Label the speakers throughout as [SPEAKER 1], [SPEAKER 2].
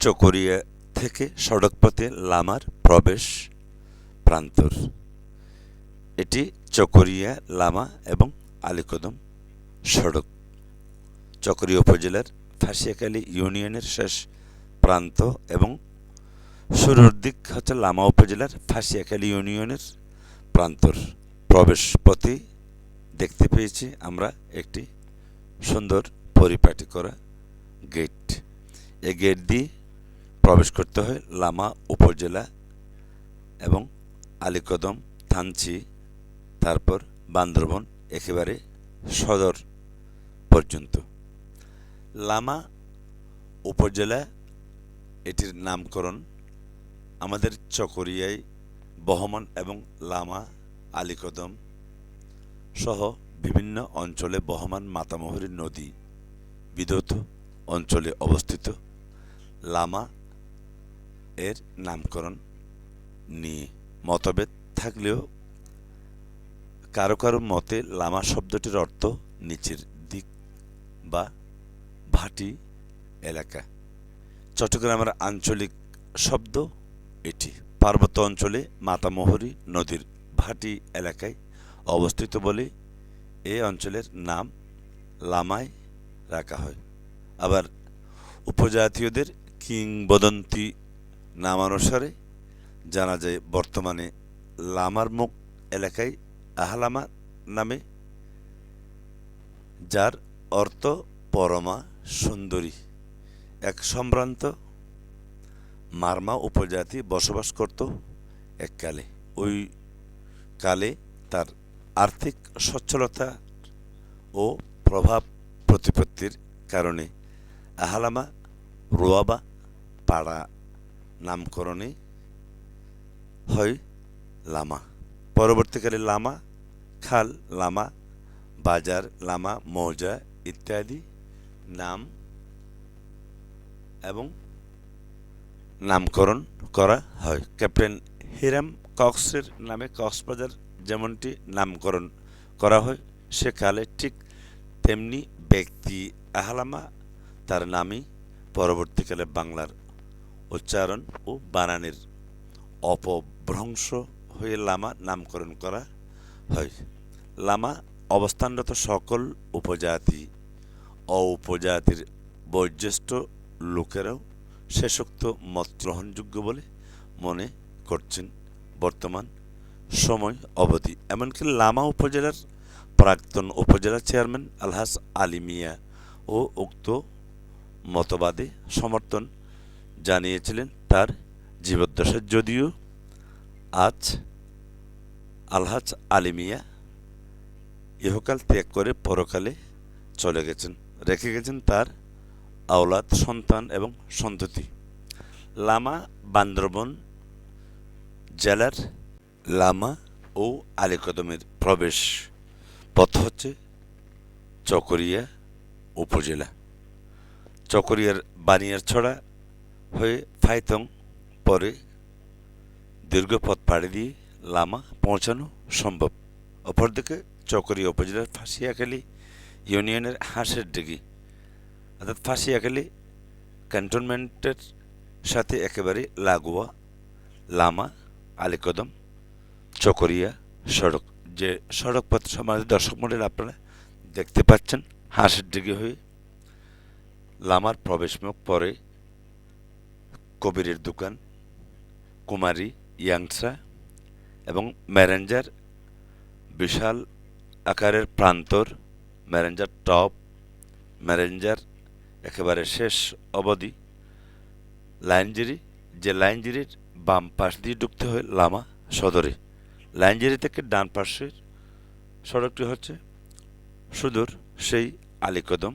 [SPEAKER 1] চকরিয়া থেকে সড়কপথে লামার প্রবেশ প্রান্তর। এটি চকরিয়া, লামা এবং আলীকদম সড়ক। চকরিয়া উপজেলার ফাঁসিয়াখালী ইউনিয়নের শেষ প্রান্ত এবং শুরুর দিক হচ্ছে লামা উপজেলার ফাঁসিয়াখালী ইউনিয়নের প্রান্তর। প্রবেশ পথে দেখতে পেয়েছি আমরা একটি সুন্দর পরিপাটি করা গেট। এই গেট দিয়ে প্রবেশ করতে হয় লামা উপজেলা এবং আলীকদম, থানচি, তারপর বান্দরবন একেবারে সদর পর্যন্ত। লামা উপজেলা এটির নামকরণ আমাদের চকরিয়ায় বহমান এবং লামা, আলীকদম সহ বিভিন্ন অঞ্চলে বহমান মাতামহরী নদী বিধৌত অঞ্চলে অবস্থিত। লামা এর নামকরণ নিয়ে মতভেদ থাকলেও কারও কারও মতে লামা শব্দটির অর্থ নিচের দিক বা ভাটি এলাকা। চট্টগ্রামের আঞ্চলিক শব্দ এটি। পার্বত্য অঞ্চলে মাতামোহরী নদীর ভাটি এলাকায় অবস্থিত বলে এ অঞ্চলের নাম লামায় রাখা হয়। আবার উপজাতীয়দের কিংবদন্তি নামানুসারে জানা যায়, বর্তমানে লামার মুখ এলাকায় আহলামা নামে, যার অর্থ পরমা সুন্দরী। এক সম্ভ্রান্ত মারমা উপজাতি বসবাস করত এককালে ওই কালে তার আর্থিক সচ্ছলতা ও প্রভাব প্রতিপত্তির কারণে আহালামা রোয়াবা পাড়া নামকরণে হয় লামা। পরবর্তীকালে লামা, খাল, লামা, বাজার, লামা, মৌজা ইত্যাদি নাম এবং নামকরণ করা হয়। ক্যাপ্টেন হিরাম কক্সের নামে কক্সবাজার যেমনটি নামকরণ করা হয় সেকালে ঠিক তেমনি ব্যক্তি আহলামা তার নামই পরবর্তীকালে বাংলার উচ্চারণ ও বানানের অপভ্রংশ হয়ে লামা নামকরণ করা হয়। লামা অবস্থানরত সকল উপজাতি, অউপজাতির উপজাতির বয়োজ্যেষ্ঠ লোকেরাও শেষোক্ত মত গ্রহণযোগ্য বলে মনে করছেন বর্তমান সময় অবধি। এমনকি লামা উপজেলার প্রাক্তন উপজেলা চেয়ারম্যান আলহাস আলী মিয়া ও উক্ত মতবাদে সমর্থন জানিয়েছিলেন তার জীবদ্দশা যদিও আজ আলহাজ আলী মিয়া ইহকাল ত্যাগ করে পরকালে চলে গেছেন, রেখে গেছেন তার আওলাদ, সন্তান এবং সন্ততি। লামা বান্দরবন জেলার লামা ও আলীকদমের প্রবেশ পথ হচ্ছে চকরিয়া উপজেলা। চকরিয়ার বানিয়ার ছড়া হয়ে ফাইতং পরে দীর্ঘ পথ পাড়ি দিয়ে লামা পৌঁছানো সম্ভব। অপরদিকে চকরিয়া উপজেলার ফাঁসিয়াখালী ইউনিয়নের হাঁসের ডিগি, অর্থাৎ ফাঁসিয়াখালী ক্যান্টনমেন্টের সাথে একেবারে লাগোয়া লামা, আলীকদম চকরিয়া সড়ক, যে সড়ক পথ সমাজের দর্শক মন্ডল আপনারা দেখতে পাচ্ছেন, হাঁসের ডিগি হয়ে লামার প্রবেশমুখ পরে কবিরের দোকান, কুমারী ইয়াংসা এবং ম্যারেঞ্জার বিশাল আকারের প্রান্তর ম্যারেঞ্জার টপ ম্যারেঞ্জার একেবারে শেষ অবধি, লাইনজিরি, যে লাইনজিরির বাম পাশ দিয়ে ঢুকতে হয় লামা সদরে। লাইনজিরি থেকে ডান পাশের সড়কটি হচ্ছে সুদূর সেই আলীকদম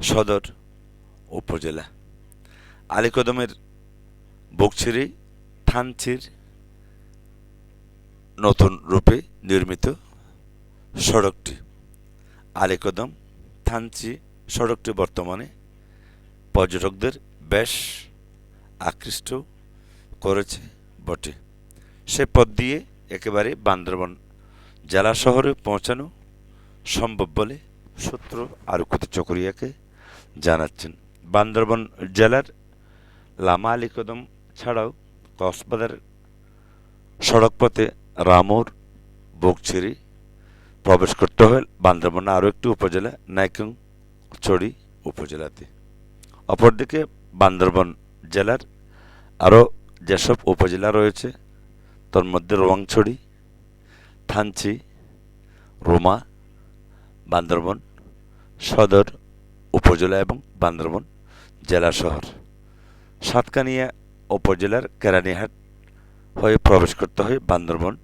[SPEAKER 1] সদর উপজেলা। আলীকদমের বকছিরি থানচির নতুন রূপে নির্মিত সড়কটি। আলীকদম থানচি সড়কটি বর্তমানে পর্যটকদের বেশ আকৃষ্ট করেছে বটে। সে পথ দিয়ে একেবারে বান্দরবন জেলা শহরে পৌঁছানো সম্ভব বলে সূত্র আরুকুতি চকরিয়াকে জানাচ্ছেন। বান্দরবন জেলার লামা আলী কদম ছাড়াও কক্সবাজার সড়কপথে রামুর, বকছিরি প্রবেশ করতে হয় বান্দরবনের আরও একটি উপজেলা নাইকংচড়ি উপজেলাতে। অপরদিকে বান্দরবন জেলার আরও যেসব উপজেলা রয়েছে, তার মধ্যে রোয়াংছড়ি, থানচি, রোমা, বান্দরবন সদর উপজেলা এবং বান্দরবন জেলা শহর। সাতকানিয়া উপজেলার কেরানীহাট হয়ে প্রবেশ করতে হয় বান্দরবন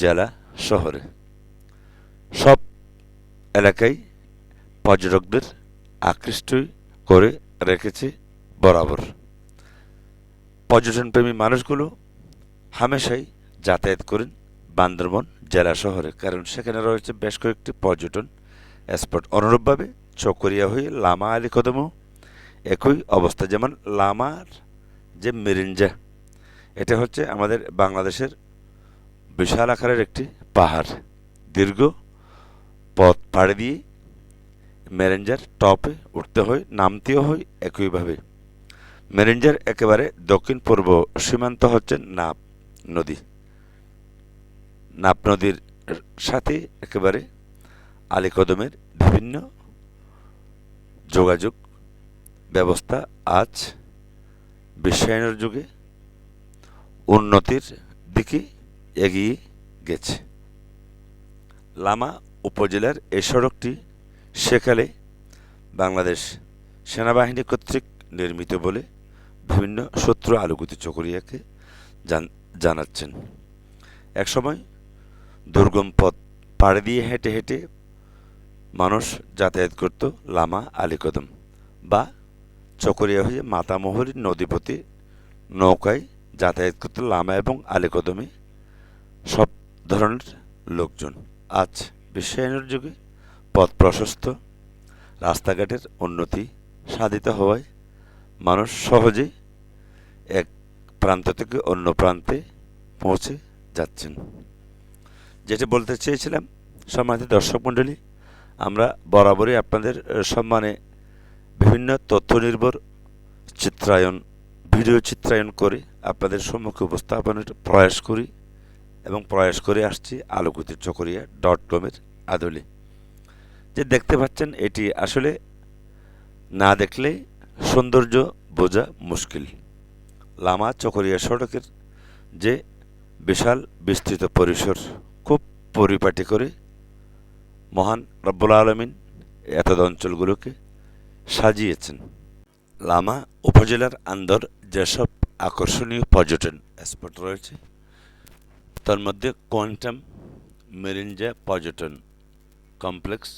[SPEAKER 1] জেলা শহরে। সব এলাকায় পর্যটকদের আকৃষ্ট করে রেখেছে বরাবর। পর্যটনপ্রেমী মানুষগুলো হামেশাই যাতায়াত করেন বান্দরবন জেলা শহরে, কারণ সেখানে রয়েছে বেশ কয়েকটি পর্যটন স্পট। অনুরূপভাবে চকরিয়া হয়ে লামা আলী কদমও একই অবস্থা। যেমন লামার যে মেরিঞ্জা, এটা হচ্ছে আমাদের বাংলাদেশের বিশাল আকারের একটি পাহাড়। দীর্ঘ পথ পাড়ি দিয়ে মেরেঞ্জার টপে উঠতে হয়, নামতেও হয় একইভাবে। মেরেঞ্জার একেবারে দক্ষিণ পূর্ব সীমান্ত হচ্ছে নাপ নদী। নাপ নদীর সাথে একেবারে আলীকদমের বিভিন্ন যোগাযোগ ব্যবস্থা আজ বিশ্বায়নের যুগে উন্নতির দিকে এগিয়ে গেছে। লামা উপজেলার এই সড়কটি সেকালে বাংলাদেশ সেনাবাহিনী কর্তৃক নির্মিত বলে বিভিন্ন সূত্র আলোকিত চকরিয়াকে জানাচ্ছেন। একসময় দুর্গম পথ পাড়ে দিয়ে হেঁটে হেঁটে মানুষ যাতায়াত করত লামা আলীকদম বা চকরিয়া হয়ে মাতামহরী নদীপতি নৌকায় যাতায়াত করত লামা এবং আলীকদমে সব ধরনের লোকজন। আজ বিশ্বায়নের যুগে পথ প্রশস্ত রাস্তাঘাটের উন্নতি সাধিত হওয়ায় মানুষ সহজে এক প্রান্ত থেকে অন্য প্রান্তে পৌঁছে যাচ্ছেন। যেটি বলতে চেয়েছিলাম, সম্মানিত দর্শক মণ্ডলী, আমরা বরাবরই আপনাদের সম্মানে বিভিন্ন তথ্য নির্ভর চিত্রায়ন ভিডিও চিত্রায়ন করে আপনাদের সম্মুখে উপস্থাপনের প্রয়াস করি এবং প্রয়াস করে আসছি আলোকিত চকরিয়া ডট কমের আদলে। যে দেখতে পাচ্ছেন, এটি আসলে না দেখলে সৌন্দর্য বোঝা মুশকিল। লামা চকরিয়া সড়কের যে বিশাল বিস্তৃত পরিসর, খুব পরিপাটি করে মহান রব্বুল আলমিন এতদ অঞ্চলগুলোকে সাজিয়েছেন। লামা উপজেলার আন্দর যেসব আকর্ষণীয় পর্যটন স্পট রয়েছে, তার মধ্যে কোয়ান্টাম মেরিঞ্জা পর্যটন কমপ্লেক্স,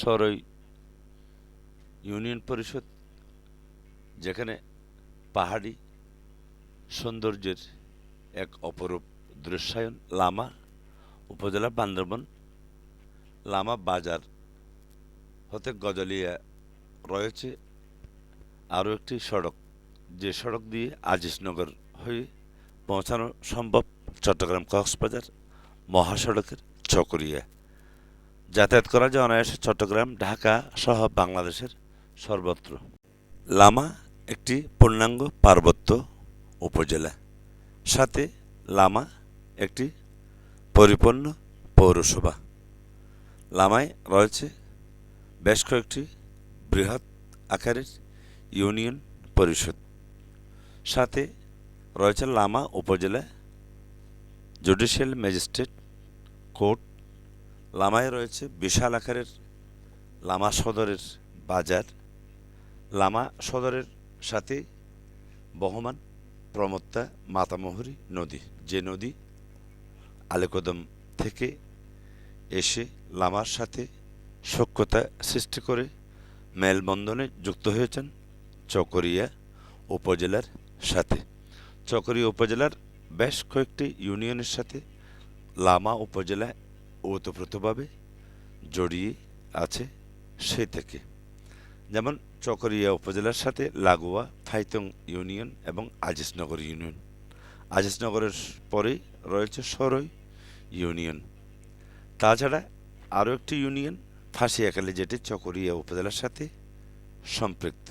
[SPEAKER 1] সরই ইউনিয়ন পরিষদ, যেখানে পাহাড়ি সৌন্দর্যের এক অপরূপ দৃশ্যায়ন, লামা উপজেলা বান্দরবন, লামা বাজার হতে গজলিয়া রয়েছে আরও একটি সড়ক, যে সড়ক দিয়ে আজিজনগর হয়ে পৌঁছানো সম্ভব চট্টগ্রাম কক্সবাজার মহাসড়কের চকরিয়া। যাতায়াত করা যায় অনায়াসে চট্টগ্রাম, ঢাকা সহ বাংলাদেশের সর্বত্র। লামা একটি পূর্ণাঙ্গ পার্বত্য উপজেলা। সাথে লামা একটি পরিপূর্ণ পৌরসভা। লামায় রয়েছে বেশ কয়েকটি বৃহৎ আকারের ইউনিয়ন পরিষদ। সাথে রয়েছে লামা উপজেলা জুডিশিয়াল ম্যাজিস্ট্রেট কোর্ট। লামায় রয়েছে বিশাল আকারের লামা সদরের বাজার। লামা সদরের সাথে বহমান প্রমত্তা মাতামহরী নদী। যে নদী আলেকদম থেকে এসে লামার সাথে সক্ষতা সৃষ্টি করে মেলবন্ধনে যুক্ত হয়েছেন চকরিয়া উপজেলার সাথে। চকরিয়া উপজেলার বেশ কয়েকটি ইউনিয়নের সাথে লামা উপজেলা ওতপ্রোতভাবে জড়িয়ে আছে সে থেকে। যেমন চকরিয়া উপজেলার সাথে লাগোয়া থাইতং ইউনিয়ন এবং আজিজনগর ইউনিয়ন। আজিজনগরের পরেই রয়েছে সরই ইউনিয়ন। তাছাড়া আরও একটি ইউনিয়ন ফাঁসিয়াখালী যেটি চকরিয়া উপজেলার সাথে সম্পৃক্ত।